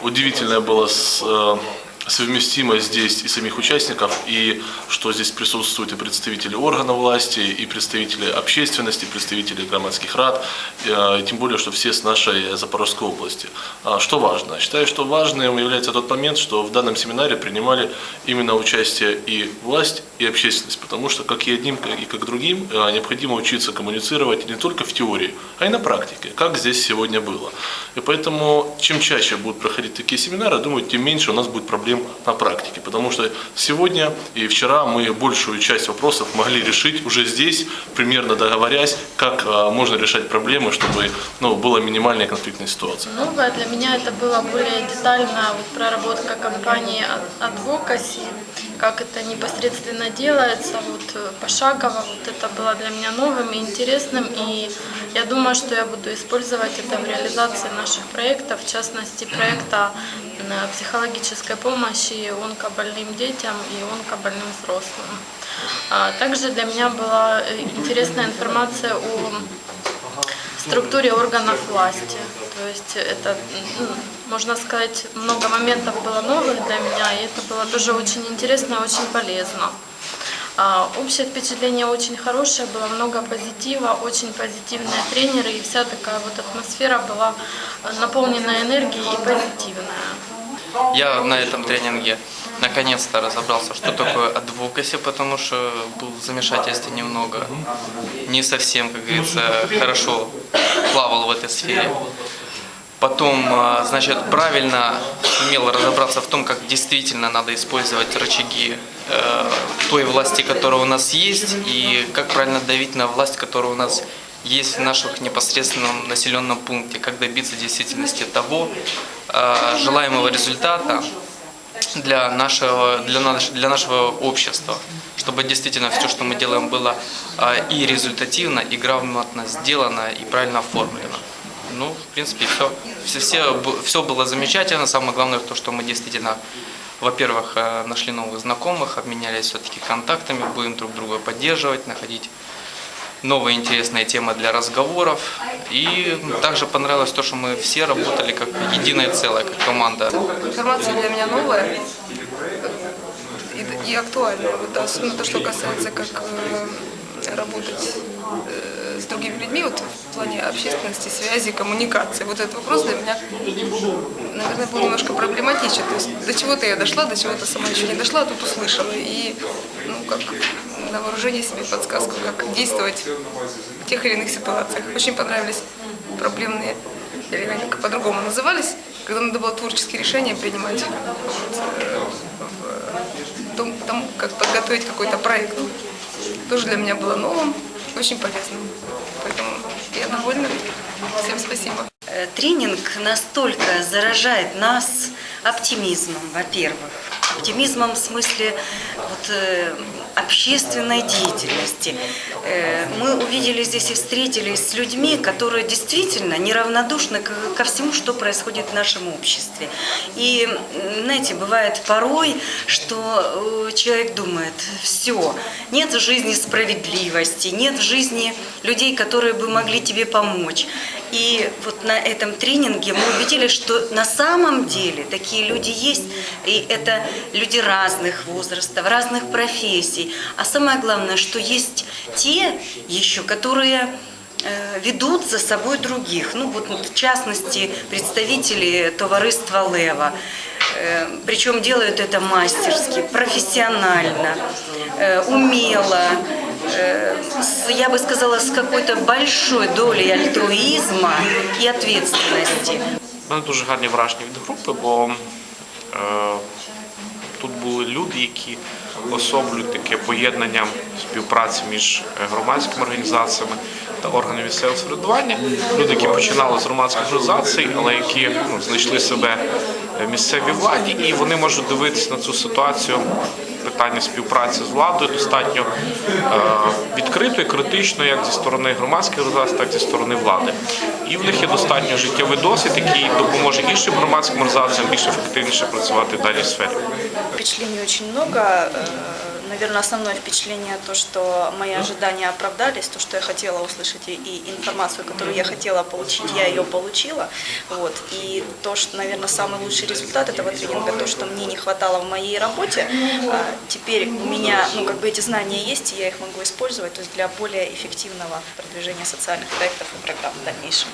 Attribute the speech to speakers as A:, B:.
A: Удивительная была с- э, совместимость здесь и самих участников, и что здесь присутствуют и представители органов власти, и представители общественности, представители громадских рад, э, и тем более, что все с нашей Запорожской области. А Что важно? Считаю, что важным является тот момент, что в данном семинаре принимали именно участие и власть, и общественность, потому что как и одним, и как другим э, необходимо учиться коммуницировать не только в теории, а и на практике, как здесь сегодня было. И поэтому чем чаще будут проходить такие семинары, думаю, тем меньше у нас будет проблем на практике, потому что сегодня и вчера мы большую часть вопросов могли решить уже здесь, примерно договорясь, как э, можно решать проблемы, чтобы ну, была минимальная конфликтная ситуация.
B: Новое для меня это было более детально вот, проработка компании Advocacy, как это непосредственно делается, вот э, пошагово, вот это было для меня новым и интересным, и я думаю, что я буду использовать это в реализации наших проектов, в частности проекта э, психологической помощи онкобольным детям и онкобольным взрослым. А Также для меня была э, интересная информация о структуре органов власти. То есть это, м, можно сказать, много моментов было новых для меня, и это было тоже очень интересно и очень полезно. А, Общее впечатление очень хорошее, было много позитива, очень позитивные тренеры, и вся такая вот атмосфера была наполнена энергией и позитивная.
C: Я на этом тренинге наконец-то разобрался, что такое адвокаси, потому что был в замешательстве немного. Не совсем, как говорится, хорошо плавал в этой сфере. Потом, а, значит, правильно сумел разобраться в том, как действительно надо использовать рычаги э, той власти, которая у нас есть, и как правильно давить на власть, которая у нас есть в наших непосредственном населенном пункте, как добиться действительности того э, желаемого результата для нашего, для, наш, для нашего общества, чтобы действительно все, что мы делаем, было э, и результативно, и грамотно сделано, и правильно оформлено. Ну, в принципе, все, все, все, все было замечательно. Самое главное то, что мы действительно, во-первых, э, нашли новых знакомых, обменялись все-таки контактами, будем друг друга поддерживать, находить новые интересные темы для разговоров. И также понравилось то, что мы все работали как единое целое, как команда.
D: Информация для меня новая и, и актуальная. Вот, особенно то, что касается, как работать э, с другими людьми вот, в плане общественности, связи, коммуникации. Вот этот вопрос для меня, наверное, был немножко проблематичен. То есть до чего-то я дошла, до чего-то сама еще не дошла, а тут услышала. И ну, как на вооружение себе подсказку, как действовать в тех или иных ситуациях. Очень понравились проблемные, или как по-другому назывались, когда надо было творческие решения принимать вот, тому, как подготовить какой-то проект. Тоже для меня было новым, очень полезным. Поэтому я довольна. Всем спасибо.
E: Э, Тренинг настолько заражает нас оптимизмом, во-первых. Оптимизмом в смысле вот, э, общественной деятельности. Э, мы увидели здесь и встретились с людьми, которые действительно неравнодушны ко всему, что происходит в нашем обществе. И, знаете, бывает порой, что э, человек думает, все, нет в жизни справедливости, нет в жизни людей, которые бы могли тебе помочь. И вот на этом тренинге мы увидели, что на самом деле такие люди есть, и это люди разных возрастов, разных профессий. А самое главное, что есть те еще, которые э, ведут за собой других. Ну вот в частности представители товариства Лева. Э, Причем делают это мастерски, профессионально, э, умело, я бы сказала, с какой-то большой долей альтруизма и ответственности.
F: Мене дуже гарні враження від групи, бо е, тут були люди, які особлюють таке поєднання співпраці між е, громадськими організаціями та органами місцевого самоврядування. Люди, які починали з громадських організацій, але які ну, знайшли себе в місцевій владі, і вони можуть дивитися на цю ситуацію. Питання співпраці з владою достатньо е, відкрито і критично, як зі сторони громадських організацій, так і зі сторони влади. І в них є достатньо життєвий досвід, який допоможе іншим громадським організаціям більш ефективніше працювати в даній сфері.
G: Впечатлений очень много. Наверное, основное впечатление то, что мои ожидания оправдались, то, что я хотела услышать и, и информацию, которую я хотела получить, я ее получила. Вот. И то, что, наверное, самый лучший результат этого тренинга, то, что мне не хватало в моей работе, а, теперь у меня, ну, как бы эти знания есть, и я их могу использовать, то есть для более эффективного продвижения социальных проектов и программ в дальнейшем.